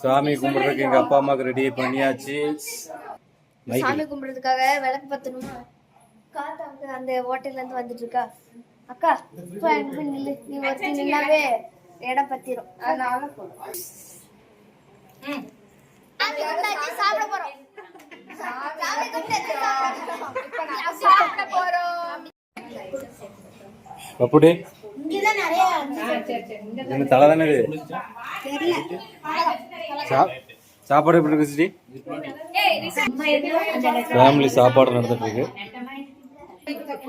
சாமி கும்பிட்றதுக்கு எங்க அப்பா அம்மாவுக்கு ரெடி பண்ணியாச்சு. சாமி கும்பிடுறதுக்காக விளக்கு பத்தணுமா? காத்து அங்க அந்த ஹோட்டல்ல இருந்து வந்துட்டு இருக்கா அக்கா இப்ப நில்லு. நீ ஒருத்தி நின்னாவே இடம் பத்திரும். அதனால சாப்பிட போறோம். என்ன தலை தானே சாப்பாடு எப்படி இருக்கு சிட்டி ஃபேமிலி சாப்பாடு நடந்துட்டு இருக்கு.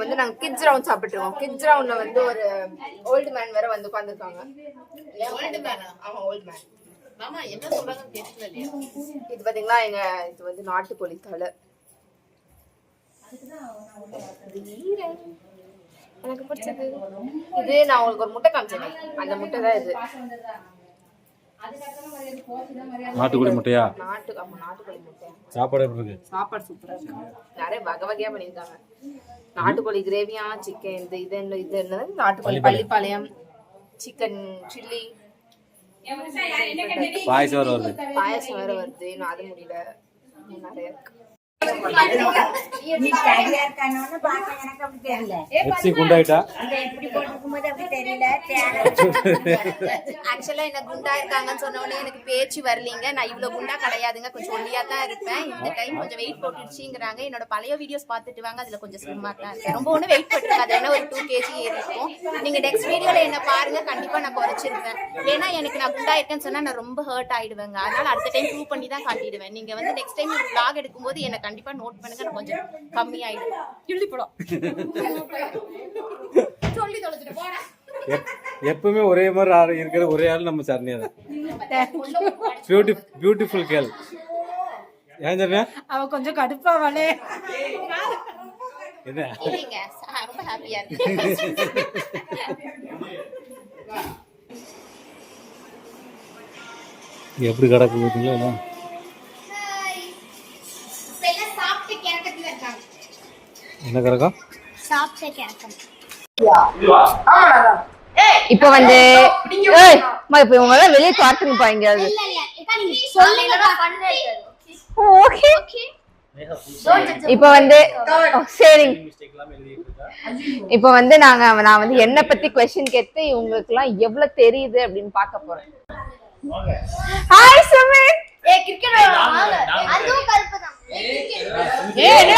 வந்து நாங்க கிட்ஸ் ரவுண்ட் சாப்பிட்டுருக்கோம் கிட்ஸ் ரவுண்ட்ல வந்து ஒரு ஓல்டு மேன் வேற வந்து உட்காந்துருக்காங்க ஓல்டு மேன் ஆமா ஓல்டு மேன் மாமா என்ன சொல்றாங்க கேட்கல இது பாத்தீங்களா எங்க இது வந்து நாட்டுக்கோழி தலை எனக்கு பிடிச்சது. இது நான் உங்களுக்கு ஒரு முட்டை காமிச்சேன். அந்த முட்டை தான் இது. நாட்டுக்கோழி முட்டையா? நாட்டு ஆமா நாட்டுக்கோழி முட்டை. சாப்பாடு எப்படி இருக்கு? சாப்பாடு சூப்பரா இருக்கு. நிறைய வகை வகையா பண்ணியிருக்காங்க. நாட்டுக்கோழி கிரேவியா சிக்கன் இது இது என்ன இது என்னது? நாட்டுக்கோழி பள்ளிப்பாளையம். சிக்கன் சில்லி பாயசம் வர வருது. பாயாசம் வேற வருது. இன்னும் அது முடியல. நிறைய இருக்கு. குண்டாயிட்டா? ஆக்சுவலா என்ன குண்டா இருக்காங்கன்னு சொன்ன எனக்கு பேச்சு வரலீங்க. நான் இவ்வளவு குண்டா கிடையாதுங்க. கொஞ்சம் ஒல்லியா தான் இருப்பேன். இந்த டைம் கொஞ்சம் வெயிட் போட்டுடுச்சுங்கிறாங்க. என்னோட பழைய வீடியோஸ் பார்த்துட்டு வாங்க. அதுல கொஞ்சம் ஸ்லிம்மா தான் இருக்கேன் ரொம்ப ஒன்றும் வெயிட் போட்டுருக்காது என்ன ஒரு டூ கேஜி ஏறி இருக்கும். நீங்க நெக்ஸ்ட் வீடியோல என்ன பாருங்க கண்டிப்பா நான் குறைச்சிருப்பேன். ஏன்னா எனக்கு நான் குண்டா இருக்கேன்னு சொன்னா நான் ரொம்ப ஹர்ட் ஆயிடுவேங்க. அதனால அடுத்த டைம் ப்ரூவ் பண்ணி தான் காட்டிடுவேன். நீங்க வந்து நெக்ஸ்ட் டைம் ஒரு vlog எடுக்கும்போது என்ன கண்டிப்பா நோட் பண்ணுங்க. நான் கொஞ்சம் கம்மி ஆயிடுவேன் எழுதி போடும் சொல்லி தொலைச்சிட்டு போடா. எப்- எப்பவுமே ஒரே மாதிரி ஆள் இருக்கிற ஒரே ஆள் நம்ம சரணியா தான். பியூட்டி பியூட்டிஃபுல் கேர்ள் ஏன் சரணியா? அவ கொஞ்சம் கடுப்பாவளே என்ன? இல்லைங்க. ரொம்ப ஹாப்பியா இருக்கு. எப்படி கிடக்கு பார்த்தீங்களா என்ன கிடக்கம் இப்ப வந்து ஏய் இப்ப இவங்க எல்லாம் வெளியே எங்கேயாவது ஓகே இப்ப வந்து சரிங்க. இப்ப வந்து நாங்க நான் வந்து என்ன பத்தி கொஸ்டின் கேட்டு இவங்களுக்கு எல்லாம் எவ்வளவு தெரியுது அப்படின்னு பார்க்க போறேன். ஹாய் சுமித் ஏ கிரிக்கெட் அதுவும் கருப்பு தான். ஏ என்ன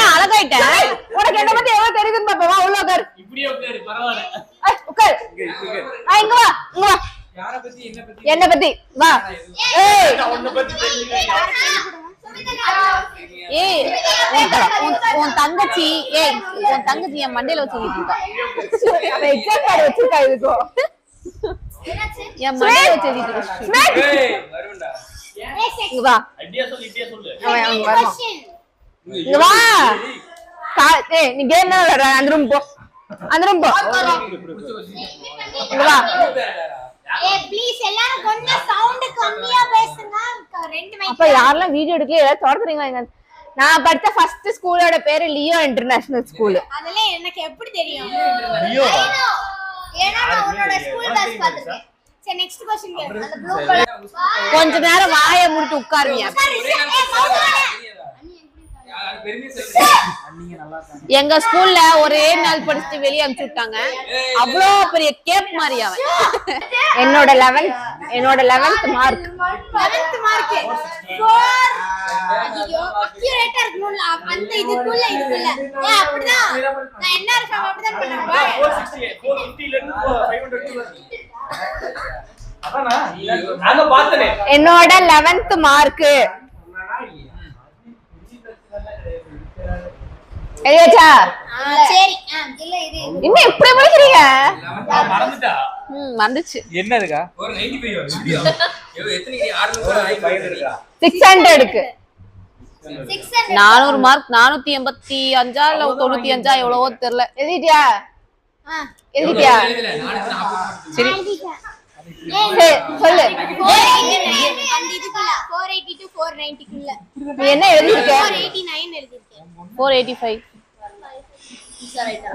உனக்கு என்ன பத்தி எவ்வளவு தெரியுதுன்னு பாப்பா வா உள்ள உட்கார் இப்படியே உட்காரு பரவாயில்ல. ஏய், உட்கார் ஆ, இங்க வா இங்க என்ன பத்தி? என்ன பத்தி வா. ஏய் உன்னை பத்தி தெரிஞ்சுக்க ஏய் உன் த- உன்- உன் தங்கச்சி ஏய் உன் தங்கச்சி என் மண்டையில வச்சுக்கிட்டு இருக்கா? அவ எக்ஸாம் கார்டு வச்சிருக்கா இதுக்கோ. என் மண்டையில வச்சுக்கிட்டு இருக்கா? இங்க வா. ஐடியா சொல்லு ஐடியா சொல்லு. அவன் வருவான் இங்க வா. கா- ஏய் நீ கேம் தான் விளையாடுற? அந்த ரூம் போ. அந்த ரூம் போ. இங்க வா ஏ ப்ளீஸ் எல்லாரும் கொஞ்சம் சவுண்ட் கம்மியா பேசுங்க. ரெண்டு மைக் அப்ப யாரெல்லாம் வீடியோ எடுக்கல ஏதாவது தொடர்றீங்களா எங்க நான் படிச்ச ஃபர்ஸ்ட் ஸ்கூலோட பேரு லியோ இன்டர்நேஷனல் ஸ்கூல் அதெல்லாம் எனக்கு எப்படி தெரியும்? ஐயோ ஏன்னா நான் உன்னோட ஸ்கூல் பஸ் பார்த்திருக்கேன். கொஞ்ச நேரம் வாய முடித்து உட்காருவியா எங்க ஸ்கூல்ல ஒரே நாள் படிச்சுட்டு வெளியே அனுப்பிச்சு விட்டாங்க. அவ்வளோ பெரிய கேப் மாதிரி அவன். என்னோட லெவன்த் என்னோட லெவன்த் மார்க் என்ன இருக்கேன் அப்படிதான் பண்ணுவேன் 460 450 ல இருந்து 500 அதானா? நாங்க பார்த்தனே. என்னோட லெவன்த் மார்க் எழுதியாச்சா சரி. இல்ல இது இன்னும் எப்படி படிக்கிறீங்க மறந்துட்டா? ம் வந்துச்சு. என்ன இருக்கா ஒரு 95 எவ்வளவு எத்தனை 600 இருக்கா? சிக்ஸ் ஹண்ட்ரடுக்கு 600 நானூறு மார்க் நானூத்தி எண்பத்தி அஞ்சா இல்ல தொண்ணூத்தி அஞ்சா எவ்வளவோ தெரியல. எழுதிட்டியா? எழுதிட்டியா? சரி சொல்லு. 489 அந்த இதுக்குள்ள 480 to 490 குள்ள நீ என்ன எழுதிருக்க 489 எழுதிருக்கேன் ஃபோர் எயிட்டி ஃபைவ் சரிடா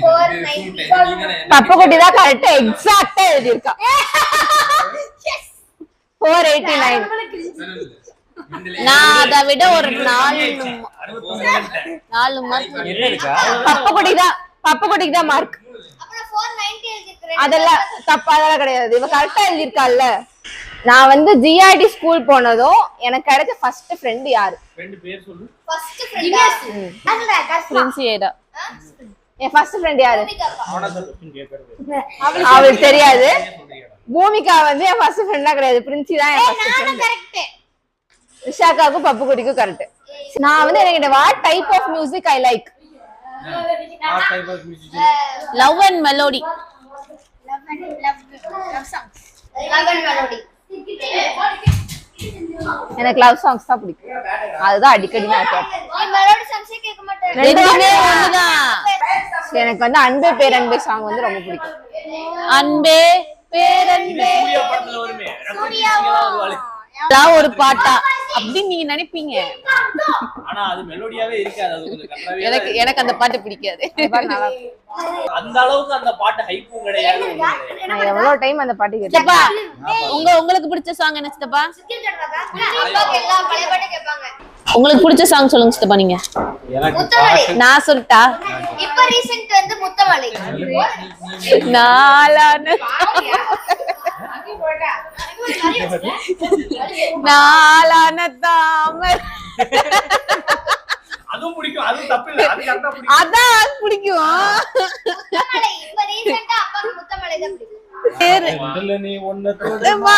490 பப்பு குட்டி தான் கரெக்டா எக்ஸாக்டா எழுதியிருக்கா. ஃபோர் எயிட்டி நைன் நான் அதை விட ஒரு நாலு நாலு மார்க் பப்பு குட்டிக்கு தான் பப்பு குட்டிக்கு தான் மார்க் அதெல்லாம் தப்பா அதெல்லாம் கிடையாது. இவ கரெக்டா எழுதிருக்கால்ல நான் வந்து ஜிஆர்டி ஸ்கூல் போனதும் எனக்கு கிடைச்ச ஃபர்ஸ்ட் ஃப்ரெண்ட் யாரு? என் ஃபர்ஸ்ட் ஃப்ரெண்ட் யாரு? அவளுக்கு தெரியாது. பூமிகா வந்து என் ஃபர்ஸ்ட் ஃப்ரெண்டா கிடையாது. பிரின்சி தான் என் ஃபர்ஸ்ட் ஃப்ரெண்ட் கரெக்ட் விஷாக்காவுக்கும் பப்பு குட்டிக்கும் கரெக்ட் நான் வந்து எனக்கு what type of music I like love and melody love and love love songs love and melody எனக்கு லவ் சாங்ஸ் தான் பிடிக்கும். அதுதான் அடிக்கடி நான் கேட்பேன். நீ மெலோடி சாங்ஸே கேட்க மாட்டேன் ரெண்டுமே ஒண்ணுதான். எனக்கு வந்து அன்பே பேரன்பே சாங் வந்து ரொம்ப பிடிக்கும். அன்பே பேரன்பே. ஒரு பாட்டா. அப்படின்னு நீங்க நினைப்பீங்க. ஆனா அது மெலோடியாவே இருக்காது. அது கொஞ்சம் கன்றாவியா எனக்கு எனக்கு அந்த பாட்டு பிடிக்காது. அந்த அளவுக்கு அந்த பாட்டு ஹைப்பும் கிடையாது. நான் எவ்வளவு டைம் அந்த பாட்டு கேட்டேன்? உங்க உங்களுக்கு பிடிச்ச சாங் என்ன சித்தப்பா? எல்லா பழைய பாட்டும் கேட்பாங்க. உங்களுக்கு பிடிச்ச சாங் சொல்லுங்க சித்தப்பா நீங்க. நான் சொல்லட்டா? இப்ப ரீசெண்ட் வந்து முத்தமலை நாளான நாளான தாமர். அதுவும் பிடிக்கும். அதுவும் தப்பு இல்ல அது கரெக்டா பிடிக்கும். அதான் பிடிக்கும். முத்தமலை இப்ப ரீசெண்டா அப்பாக்கு முத்தமலை தான் பிடிக்கும். பேரு. முதல்ல நீ ஒன்ன அம்மா.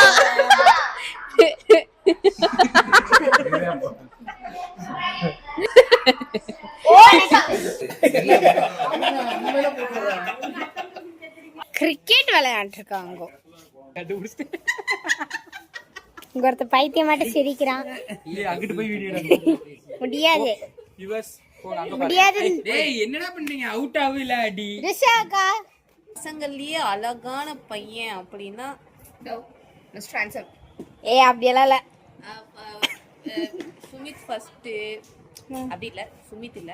கிரிக்கெட் விளையாண்டுருக்காங்க. இங்க ஒருத்த பைத்தியம் மட்டும் சிரிக்கிறான் அங்கிட்டு போய் வீடியோ முடியாது. முடியாது. டேய் என்னடா பண்றீங்க? அவுட் ஆகல அடி. ரிஷாக்கா பசங்கள்லயே அழகான பையன் அப்படின்னா ஏ அப்படியெல்லாம் இல்ல. சுமித் ஃபர்ஸ்ட் அப்படி இல்ல சுமித் இல்ல.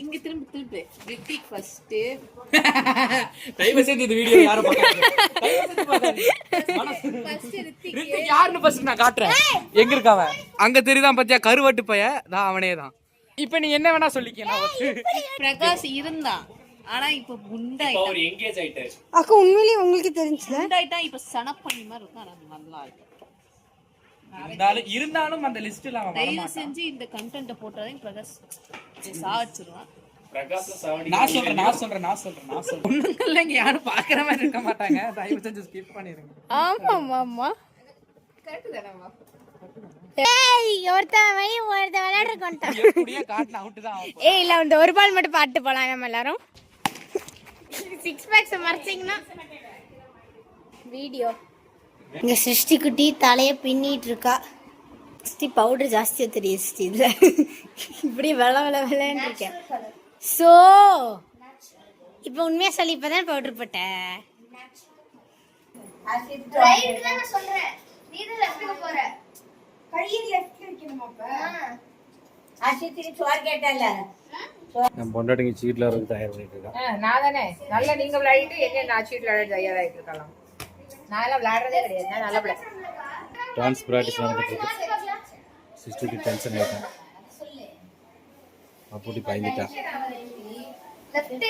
இங்க திரும்ப திரும்ப ரித்திக் ஃபர்ஸ்ட் தயவு செய்து இந்த வீடியோ யாரும் ரித்திக் யாருன்னு ஃபர்ஸ்ட் நான் காட்டுறேன். எங்க இருக்க அவன்? அங்க தெரியுதான் பாத்தியா? கருவட்டு பைய. தான் அவனே தான். இப்போ நீ என்ன வேணா சொல்லிக்க பிரகாஷ் இருந்தான். ஆனா இப்ப குண்டாயிட்டான் அவர் எங்கேஜ் ஆயிட்டாரு. அக்கா உண்மையிலேயே உங்களுக்கு தெரிஞ்சுல குண்டாயிட்டான் இப்ப சனப்பண்ணி மாதிரி இருக்கும் நல்லா இருக்கு? இருந்தாலும் இருந்தாலும் அந்த லிஸ்ட்ல அவன் தயவு செஞ்சு இந்த கண்டென்ட்ட போட்டாதான் பிரகாஷ் சாவச்சிருவான் நான் சொல்றேன் நான் சொல்றேன் நான் சொல்றேன் நான் சொல்றேன். ஒண்ணும் இல்லைங்க யாரும் பாக்குற மாதிரி இருக்க மாட்டாங்க. தயவு செஞ்சு ஸ்கிப் பண்ணிருங்க ஆமா ஆமா ஏய் ஒருத்தன் வெளிய ஒருத்தன் விளையாடுற கொண்டான் எப்படியே காட்டின அவுட் தான் ஆகும். ஏய் இல்ல இந்த ஒரு பால் மட்டும் பாட்டு போலாம் நம்ம எல்லாரும். Six packs மறைச்சிங்கன்னா. வீடியோ இங்க சிருஷ்டி குட்டி தலைய பின்னிட்டு இருக்கா. சிருஷ்டி பவுடர் ஜாஸ்தியா தெரியும் சிருஷ்டி இதுல. இப்படி வெள வெள வெளன்னு இருக்கேன் ஸோ இப்போ உண்மையா சொல்லி இப்பதான் பவுடர் போட்டேன். ரைட் தான் நான் சொல்றேன் நீ தான் லெஃப்ட்க்கு போற நம்ம பொண்டாட்டிங்க சீட்ல இருந்து தயார் பண்ணிட்டு இருக்கான் நான் தானே. நல்லா நீங்க விளையாடிட்டு என்ன நான் சீட் விளையாட தயாராகிட்டு இருக்கலாம். நான் எல்லாம் விளையாடுறதே கிடையாது. நான் நல்ல பிள்ளை டான்ஸ் ப்ராக்டிஸ் நடந்துட்டு இருக்கு. சிஸ்டருக்கு டென்ஷன் ஆயிட்டான். அப்படி பயந்துட்டான். லெஃப்ட்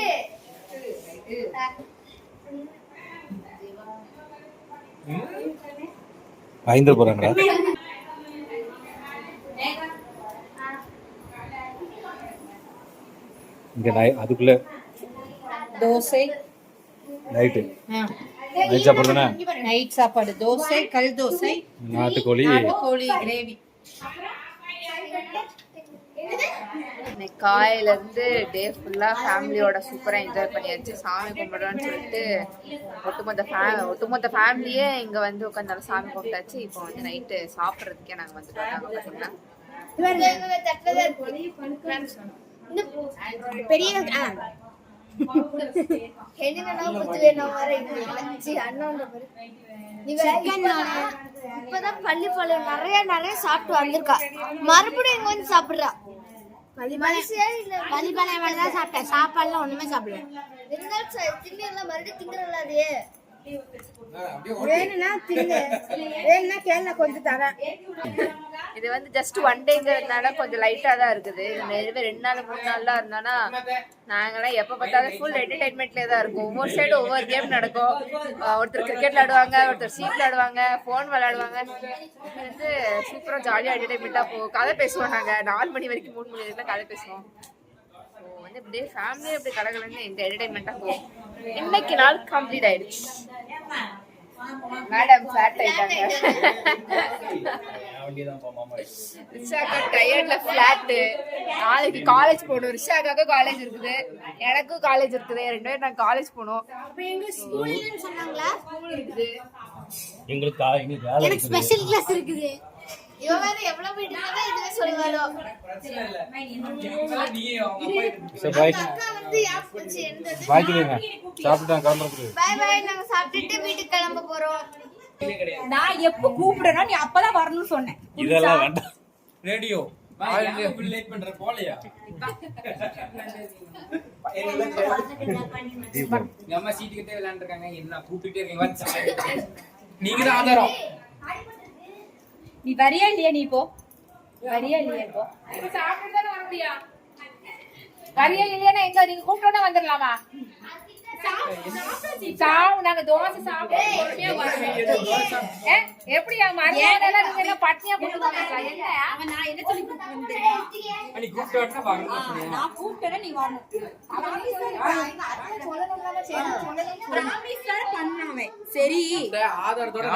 பயந்து போறாங்களா இங்க அதுக்குள்ள தோசை. நைட்டு. நைட் சாப்பாடு தானே? நைட் சாப்பாடு தோசை கல் தோசை நாட்டுக்கோழி. கோழி கிரேவி. இன்னைக்கு காலையில இருந்து டே ஃபுல்லா ஃபேமிலியோட சூப்பரா என்ஜாய் பண்ணியாச்சு. சாமி கும்பிடுறோம்னு சொல்லிட்டு ஒட்டுமொத்த ஃபே ஒட்டுமொத்த ஃபேமிலியே இங்க வந்து உட்காந்து சாமி கும்பிட்டாச்சு. இப்போ வந்து நைட்டு சாப்பிட்றதுக்கே நாங்க வந்துட்டோம். நாங்க பாத்தீங்கன்னா பெரிய ஆ, என்னன்னா புத்து வேணும் வர சி அண்ணன் இப்பதான் நிறைய நிறைய சாப்பிட்டு வந்திருக்கா. மறுபடியும் இங்க வந்து சாப்பிடுறா. மட்டும் தான் சாப்பிட்டேன் சாப்பாடுலாம் ஒண்ணுமே சாப்பிடல. ச- தின்னிடலாம் மறுபடியும் திங்கறல அதையே வேணும்னா தின்னு. வேணும்னா கேள்வி கொஞ்சம் தரேன். இது வந்து ஜஸ்ட் ஒன் டேங்கிறதுனால கொஞ்சம் லைட்டா தான் இருக்குது. இதுவே ரெண்டு நாள் மூணு நாள்லாம் இருந்தானா நாங்களாம் எப்ப பார்த்தாலும் ஃபுல் என்டர்டைன்மெண்ட்லேயே தான் இருக்கும். ஒவ்வொரு சைடு ஒவ்வொரு கேம் நடக்கும். ஒருத்தர் கிரிக்கெட் விளாடுவாங்க ஒருத்தர் சீட் விளாடுவாங்க ஃபோன் விளாடுவாங்க இது வந்து சூப்பரா ஜாலியா என்டர்டைன்மெண்ட்டா போகும். கதை பேசுவோம் நாங்கள் நாலு மணி வரைக்கும் மூணு மணி வரைக்கும் கதை பேசுவோம். வந்து இப்படியே ஃபேமிலியே இப்படி கடகலன்னு இந்த என்டர்டைன்மெண்ட்டா போகும். இன்னைக்கு நாள் கம்ப்ளீட் ஆயிடுச்சு. மேடம் ஃபேட் ஆயிட்டாங்க. ரிஷாக்கா டயர்ட்ல ஃபிளாட் நாளைக்கு காலேஜ் போகணும். ரிஷாக்காக்கு காலேஜ் இருக்குது. எனக்கும் காலேஜ் இருக்குது. ரெண்டு பேரும் நான் காலேஜ் போகணும். சொன்னாங்களா? ஸ்கூல் இருக்குது. எங்களுக்கு ஸ்பெஷல் கிளாஸ் இருக்குது. சாப்பிட்டு கிளம்புறது பாய் பாய் நாங்க சாப்பிட்டுட்டு வீட்டுக்கு கிளம்ப போறோம். நான் எப்ப கூப்பிடுறேனோ நீ அப்பதான் வரணும்னு சொன்னேன். இதெல்லாம் வேண்டாம். ரேடியோ லேட் பண்ற போலையா? எங்க அம்மா சீட்டு கிட்டே விளையாண்டுருக்காங்க. என்ன கூப்பிட்டுட்டே இருக்கீங்க. நீங்க தான் ஆதாரம். நீ வரியா இல்லையா நீ இப்போ? வரியா இல்லையா இப்போ? வரியா இல்லையா எங்க? நீங்க கூப்பிட்டோன்னே வந்துடலாமா சாவு நாங்க தோசை பட்னியா கொண்டு நான் என்ன சொல்லி நான் நீ வரணும். பண்ணாம. சரி. ஆதாரத்தோட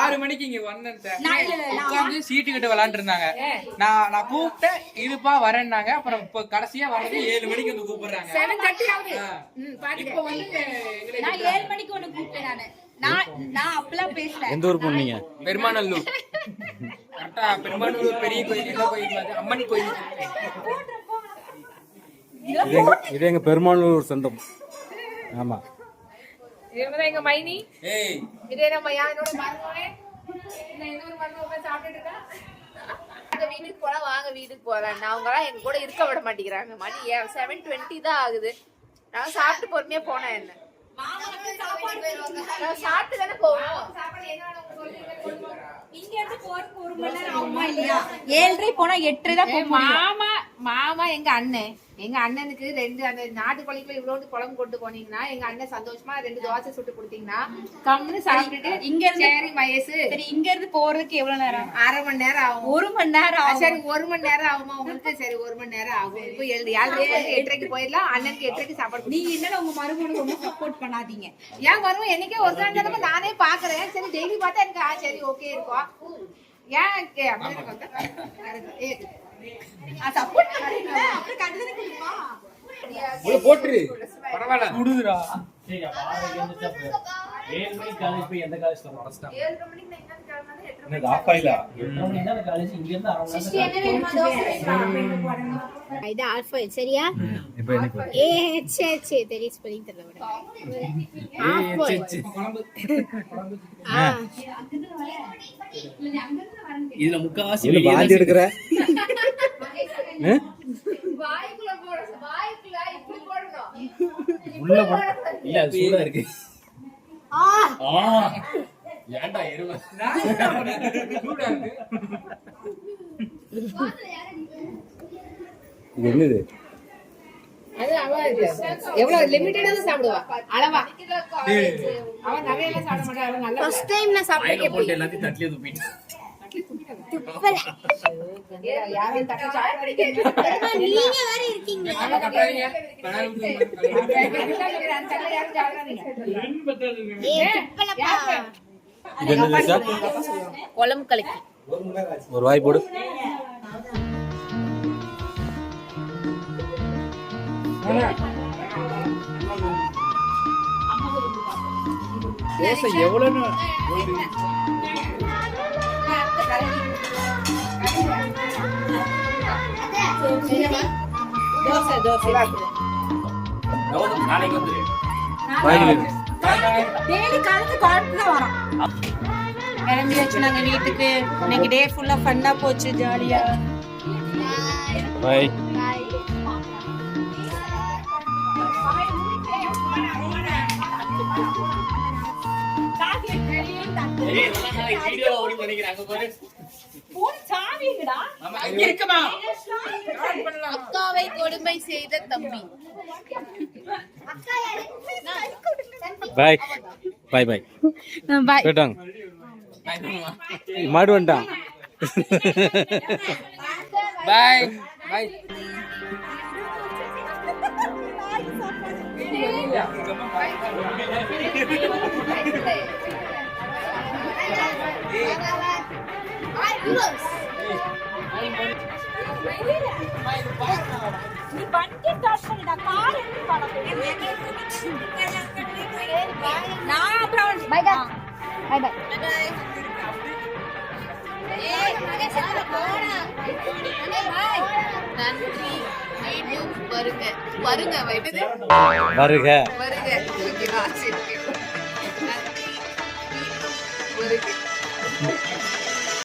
ஆறு மணிக்கு இங்க வந்தேன் சீட்டு கிட்ட விளையாண்டு இருந்தாங்க. நான் நான் கூப்பிட்டேன் இதுப்பா வரேன்னாங்க. அப்புறம் இப்போ கடைசியா வர்றது ஏழு மணிக்கு வந்து கூப்பிடுறாங்க. இப்போ வந்து நான் ஏழு மணிக்கு ஒண்ணு கூப்பிட்டேன் நானு. நான் நான் அப்பெல்லாம் பேசல. எந்த ஊர் போனீங்க பெருமாநல்லூர். கரெக்டா பெருமாநல்லூர் பெரிய கோயில் என்ன கோயில் அது? அம்மன் கோயில். இது எங்க பெருமானூர் சொந்தம். ஆமா. எங்க மைனி. இதே நம்ம யா என்னோட மருமகன். நான் இன்னொரு மருமகன் சாப்பிட்டுட்டு இருக்கா அங்க வீட்டுக்கு போலாம் வாங்க வீட்டுக்கு போலாம் அவங்க எல்லாம் எங்க கூட இருக்க விட மாட்டேங்கிறாங்க. மணி செவன் டுவெண்ட்டி தான் ஆகுது. நான் சாப்பிட்டு பொறுமையா போனேன் என்ன. நான் சாப்பிட்டு தானே போவோம். இங்க இருந்து போறதுக்கு ஒரு மணி நேரம் ஆகுமா இல்லையா? ஏழரை போனா எட்டரை தான். மாமா மாமா எங்க அண்ணன் எங்க அண்ணனுக்கு ரெண்டு அந்த நாட்டுக்கோழிக்குள்ள இவ்வளவு குழம்பு கொண்டு போனீங்கன்னா எங்க அண்ணன் சந்தோஷமா ரெண்டு தோசை சுட்டு கொடுத்தீங்கன்னா கம்முன்னு சாப்பிட்டுட்டு இங்க இருந்து- சரி மயசு சரி இங்க இருந்து போறதுக்கு எவ்வளவு நேரம்? அரை மணி நேரம் ஆகும். ஒரு மணி நேரம் ஆகும் சரி ஒரு மணி நேரம் ஆகுமா உங்களுக்கு? சரி ஒரு மணி நேரம் ஆகும். இப்போ ஏழு ஏழரை எட்டரைக்கு போயிடலாம் அண்ணனுக்கு எட்டரைக்கு சாப்பாடு நீங்க என்னடா உங்க மருமகனுக்கு ரொம்ப சப்போர்ட் பண்ணாதீங்க. ஏன் வருவோம் என்னைக்கே ஒரு நாள் தடவை நானே பாக்குறேன். சரி டெய்லி பார்த்தா எனக்கு ஆ, சரி ஓகே இருக்கும். ஏன் கே- அப்படி போட்டுரு. பரவாயில்ல. சுடுதுடா. ஏழு மணிக்கு காலேஜ் போய் எந்த காலேஜ் இது ஆல்ஃபா சரியா? ஏ ஹெச் ஹெச் ஸ்பெல்லிங் தெரியல விட இதுல முக்காவாசி எடுக்கிற? உள்ள போ- இல்ல அது சூடா இருக்கு. ஆ. ஏன்டா எருமை? சூடா இருக்கு. இது என்னது? எவ்வளவு லிமிட்டடா சாப்பிடுவா. அளவா. அவன் நகையெல்லாம் சாப்பிட மாட்டா. அவன் நல்லா ஃபர்ஸ்ட் டைம் நான் வாயில போட்டு எல்லாத்தையும் தட்டிலே துப்பிட்டு நீங்க வேற இருக்கீங்க ஆமா, கலக்கி ஒரு வாய் போடு. எவ்வளவு தோசை தோசை. நாளைக்கு வந்துரு. டெய்லி காலத்து காலத்து தான் வரோம். கிளம்பியாச்சு நாங்க வீட்டுக்கு. இன்னைக்கு டே ஃபுல்லா ஃபன்னா போச்சு ஜாலியா பாய். அக்காவை கொடுமை செய்த தம்பி. பாய் பாய் பாய் போயிட்டாங்க. மாடு வந்துட்டான். Bye bye bye bye bye நன்றி மீண்டும் வருங்க வருங்க வைட்டது வருக. வருக ஓகேவா Thank you.